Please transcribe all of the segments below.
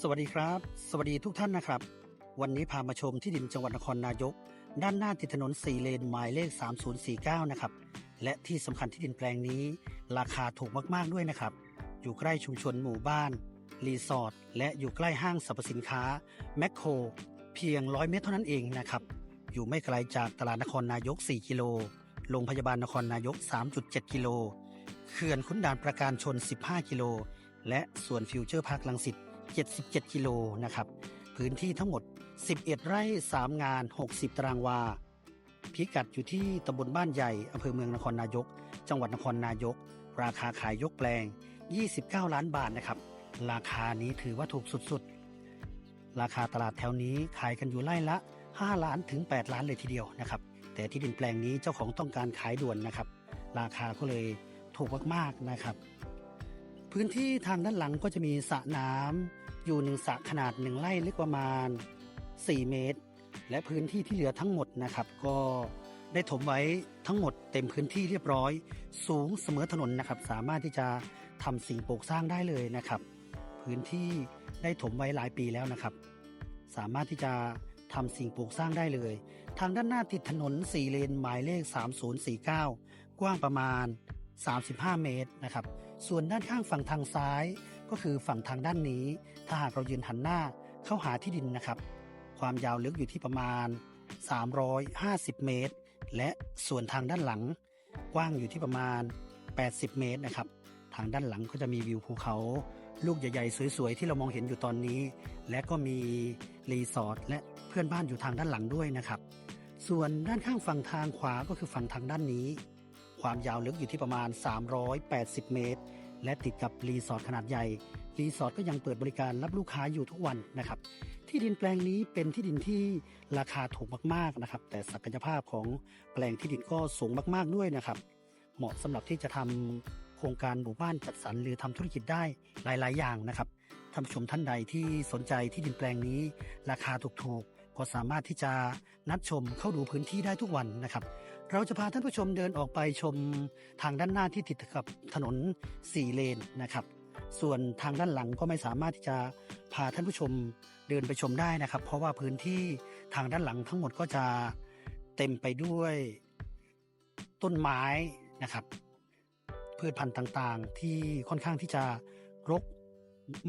สวัสดีครับ สวัสดีทุกท่านนะครับ วันนี้พามาชมที่ดินจังหวัดนครนายก ด้านหน้าติดถนน 4 เลนหมายเลข 3049 นะครับ และที่สำคัญที่ดินแปลงนี้ ราคาถูกมากๆด้วยนะครับ อยู่ใกล้ชุมชนหมู่บ้าน รีสอร์ทและอยู่ใกล้ห้างสรรพสินค้าแมคโคร เพียง 100 เมตรเท่านั้นเองนะครับ อยู่ไม่ไกลจากตลาดนครนายก 4 กิโลโรงพยาบาลนครนายก 3.7 กิโลเขื่อนขุนด่านประการชน 15 กิโล และส่วนฟิวเจอร์พาร์คลังสิต 77 กิโลนะครับพื้นที่ทั้งหมด 11 ไร่ 3 งาน 60 ตารางวา พิกัดอยู่ที่ตำบลบ้านใหญ่อำเภอเมืองนครนายก จังหวัดนครนายก ราคาขายยกแปลง 29 ล้านบาทนะครับ ราคานี้ถือว่าถูกสุดๆ ราคาตลาดแถวนี้ขายกันอยู่ไร่ละ 5 ล้านถึง 8 ล้านเลยทีเดียวนะครับ แต่ที่ดินแปลงนี้เจ้าของต้องการขายด่วนนะครับ ราคาก็เลยถูกมากๆนะครับ พื้นที่ทางด้านหลังก็จะมีสระน้ำ อยู่หนึ่งสระขนาดหนึ่งไร่ลึกประมาณ 4 เมตร และพื้นที่ที่เหลือทั้งหมดนะครับ ก็ได้ถมไว้ทั้งหมดเต็มพื้นที่เรียบร้อย สูงเสมอถนนนะครับ สามารถที่จะทำสิ่งปลูกสร้างได้เลยนะครับ พื้นที่ได้ถมไว้หลายปีแล้วนะครับ สามารถที่จะทำสิ่งปลูกสร้างได้เลย ทางด้านหน้าติดถนน 4 เลนหมายเลข 3049 กว้างประมาณ 35 เมตรนะครับ ส่วนด้านข้างฝั่งทางซ้าย ก็คือฝั่งทางด้านนี้ ถ้าหากเรายืนหันหน้าเข้าหาที่ดินนะครับ ความยาวลึกอยู่ที่ประมาณ 350 เมตร และส่วนทางด้านหลังกว้างอยู่ที่ประมาณ 80 เมตรนะครับ ทางด้านหลังก็จะมีวิวภูเขา ลูกใหญ่ๆ สวยๆ ที่เรามองเห็นอยู่ตอนนี้ และก็มีรีสอร์ทและเพื่อนบ้านอยู่ทางด้านหลังด้วยนะครับ ส่วนด้านข้างฝั่งทางขวาก็คือฝั่งทางด้านนี้ ความยาวลึกอยู่ที่ประมาณ 380 เมตร และติดกับรีสอร์ทขนาดใหญ่ รีสอร์ทก็ยังเปิดบริการรับลูกค้าอยู่ทุกวันนะครับ ที่ดินแปลงนี้เป็นที่ดินที่ราคาถูกมากๆนะครับ แต่ศักยภาพของแปลงที่ดินก็สูงมากๆด้วยนะครับ เหมาะสำหรับที่จะทำโครงการหมู่บ้านจัดสรรหรือทำธุรกิจได้หลาย ๆ อย่างนะครับท่านผู้ชมท่านใดที่สนใจที่ดินแปลงนี้ ราคาถูกๆ ก็สามารถที่จะนัดชมเข้าดูพื้นที่ได้ทุกวันนะครับ เราจะพาท่านผู้ชมเดินออกไปชมทางด้านหน้าที่ติดกับถนน 4 เลนนะครับ ส่วนทางด้านหลังก็ไม่สามารถที่จะพาท่านผู้ชมเดินไปชมได้นะครับ เพราะว่าพื้นที่ทางด้านหลังทั้งหมดก็จะเต็มไปด้วยต้นไม้นะครับ พืชพันธุ์ต่างๆ ที่ค่อนข้างที่จะรก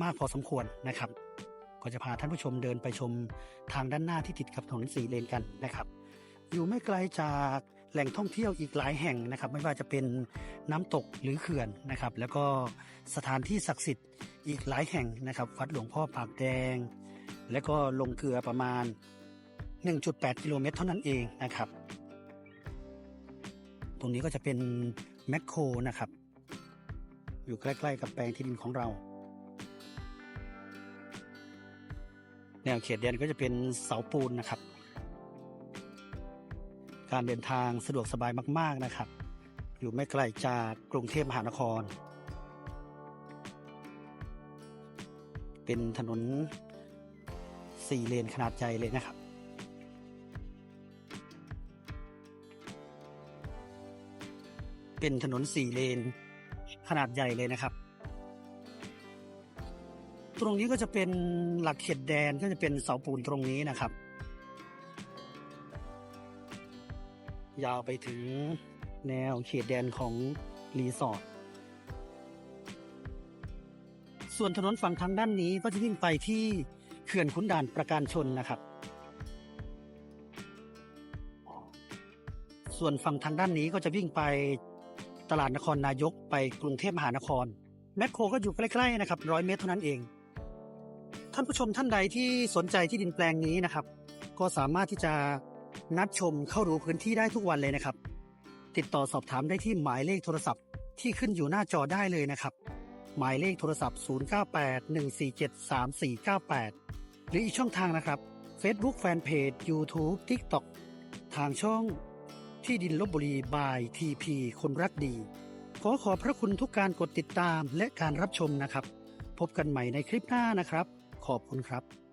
มากพอสมควรนะครับ ก็จะพาท่านผู้ชมเดินไปชมทางด้านหน้าที่ติดกับถนนสี่เลนกันนะครับ อยู่ไม่ไกลจากแหล่งท่องเที่ยวอีกหลายแห่งนะครับ ไม่ว่าจะเป็นน้ำตกหรือเขื่อนนะครับ แล้วก็สถานที่ศักดิ์สิทธิ์อีกหลายแห่งนะครับวัดหลวงพ่อปากแดง และก็ลงเกลือประมาณ 1.8 กิโลเมตรเท่านั้นเองนะครับ ตรงนี้ก็จะเป็นแมคโครนะครับ อยู่ใกล้ ๆ กับแปลงที่ดินของเรา แนวเขตแดนก็จะเป็นเสาปูนนะครับ การเดินทางสะดวกสบายมาก ๆนะครับ อยู่ไม่ไกลจากกรุงเทพมหานคร เป็นถนนสี่เลนขนาดใหญ่เลยนะครับเป็นถนนสี่เลนขนาดใหญ่เลยนะครับ ตรงนี้ก็จะเป็นหลักเขตแดนก็จะเป็นเสาปูนตรงนี้นะครับ ยาวไปถึงแนวเขตแดนของรีสอร์ทส่วนถนนฝั่งทางด้านนี้ก็จะวิ่งไปที่เขื่อนขุนด่านประการชนนะครับ ส่วนฝั่งทางด้านนี้ก็จะวิ่งไปตลาดนครนายกไปกรุงเทพมหานคร แมคโครก็อยู่ใกล้ๆนะครับร้อยเมตรเท่านั้นเอง ท่านผู้ชมท่านใดที่สนใจที่ดินแปลงนี้นะครับ ก็สามารถที่จะนัดชมเข้าดูพื้นที่ได้ทุกวันเลยนะครับ ติดต่อสอบถามได้ที่หมายเลขโทรศัพท์ที่ขึ้นอยู่หน้าจอได้เลยนะครับ หมายเลขโทรศัพท์ 0981473498 หรืออีกช่องทางนะครับ Facebook Fanpage YouTube TikTok ทางช่องที่ดินลบบุรีบายทีพีคนรักดี ขอขอบพระคุณทุกการกดติดตามและการรับชมนะครับ พบกันใหม่ในคลิปหน้านะครับ ขอบคุณครับ